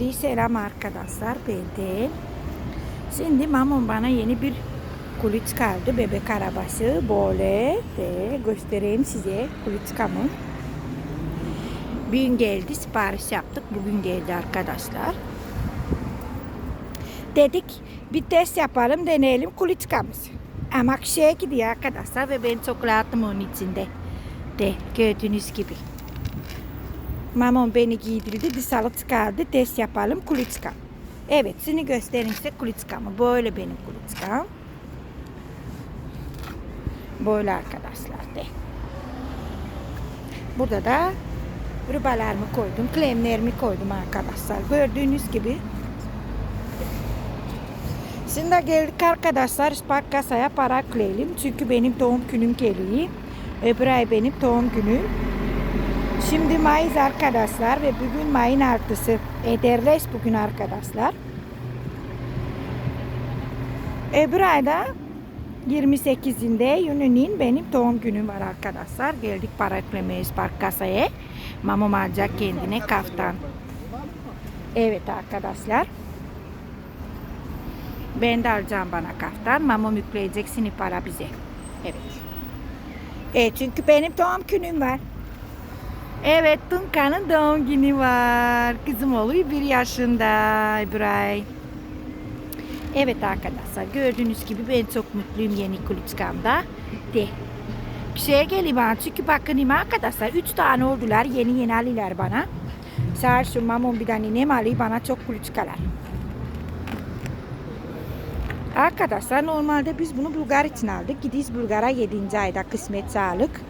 Selam arkadaşlar benden. Şimdi mamam bana yeni bir kulit çıkardı. Bebek arabası böyle de göstereyim size kulitkamı. Bugün geldi sipariş yaptık. Bugün geldi arkadaşlar. Dedik bir test yapalım deneyelim kulitkamızı. Ama şeye gidiyor arkadaşlar ve ben çok rahatım onun içinde. De gördüğünüz gibi. Mamam beni giydirdi, dışarı çıkardı, test yapalım kulitska. Evet, seni göstereyim size kulitskamı. Böyle benim kulitskam. Böyle arkadaşlar de. Burada da rubalarımı koydum, kremlerimi koydum arkadaşlar. Gördüğünüz gibi. Şimdi geldik arkadaşlar Spark kasaya para koyalım. Çünkü benim doğum günüm geliyor. Öbür ay benim doğum günüm. Şimdi Mayıs arkadaşlar ve bugün Mayın artısı. Ederles bugün arkadaşlar. Öbür ayda 28'inde Yunan'ın benim doğum günüm var arkadaşlar. Geldik para eklemeyiz park kasaya. Mamam alacak kendine kaftan. Evet arkadaşlar. Ben de alacağım bana kaftan. Mamam yükleyecek seni para bize. Evet. E çünkü benim doğum günüm var. Evet, Tunka'nın doğum günü var. Kızım oluyor bir yaşında İbrahim. Evet arkadaşlar gördüğünüz gibi ben çok mutluyum yeni kulüçkamda. De. Şeye geleyim ben çünkü bakın arkadaşlar üç tane oldular yeni yeni aliler bana. Sağ olsun mamam bir tane nem ali bana çok kulüçkalar. Arkadaşlar normalde biz bunu Bulgar için aldık. Gidiyiz Bulgar'a 7. ayda kısmet sağlık.